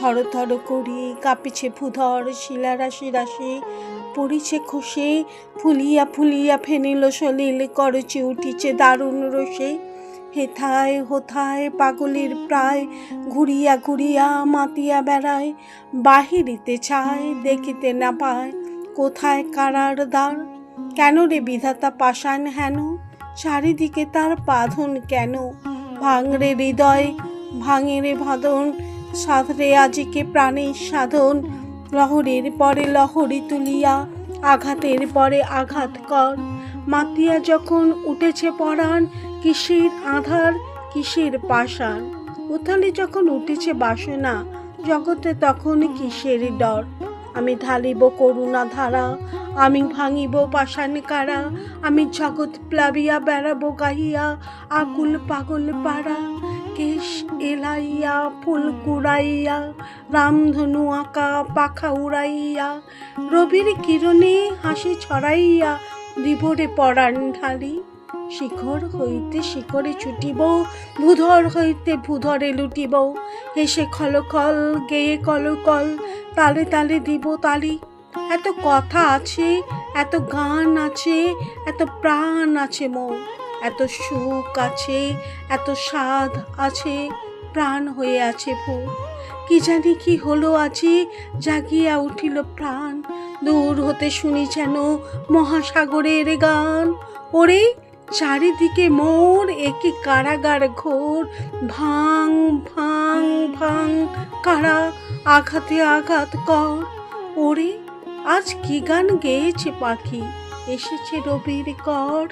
থর থর করি, কাঁপিছে ভূধর, শিলা রাশি রাশি, পড়িছে খসে, ফুলিয়া ফুলিয়া ফেনিল সলিল করচে উঠিছে দারুণ রসে। হেথায় হোথায় পাগলের প্রায়, ঘুরিয়া ঘুরিয়া মাতিয়া বেড়ায়, বাহিরিতে চায় দেখিতে না পায়, কোথায় কারার দ্বার? কেন রে বিধাতা পাষাণ হেন? চারিদিকে তার বাঁধন কেন? ভাঙরে হৃদয়, ভাঙে রে ভাদন সাধরে আজিকে প্রাণের সাধন। লহরের পরে লহরী তুলিয়া, আঘাতের পরে আঘাত কর। মাতিয়া যখন উঠেছে পরাণ, কিসের আধার, কিসের পাষাণ? উথালে যখন উঠেছে বাসনা, জগতে তখন কিসের ডর? আমি ঢালিব করুণা ধারা, আমি ভাঙিব পাষাণ কারা? আমি জগৎ প্লাবিয়া, বেড়াবো গাহিয়া, আকুল পাগল পাড়া। কেশ এলাইয়া, ফুল কুড়াইয়া, রামধনু আঁকা, পাখা উড়াইয়া, রবির কিরণে হাসি ছড়াইয়া দিবরে পরাণ ঢালি। শিখর হইতে শিখরে ছুটিব, ভূধর হইতে ভূধরে লুটিব। হেসে খলখল গেয়ে কলকল তালে তালে দিব তালি। এত কথা আছে, এত গান আছে, এত প্রাণ আছে মোর এত সুখ আছে, এত স্বাদ আছে, প্রাণ হয়ে আছে ফুল কি জানি কি হলো আজি, জাগিয়া উঠিল প্রাণ। দূর হতে শুনি যেন মহাসাগরের গান। ওরে, চারিদিকে মোর একে কারাগার ঘোর। ভাং ভাং ভাং, কারা আঘাতে আঘাত কর। ওরে, আজ কি গান গেয়েছে পাখি? এসেছে রবির কর।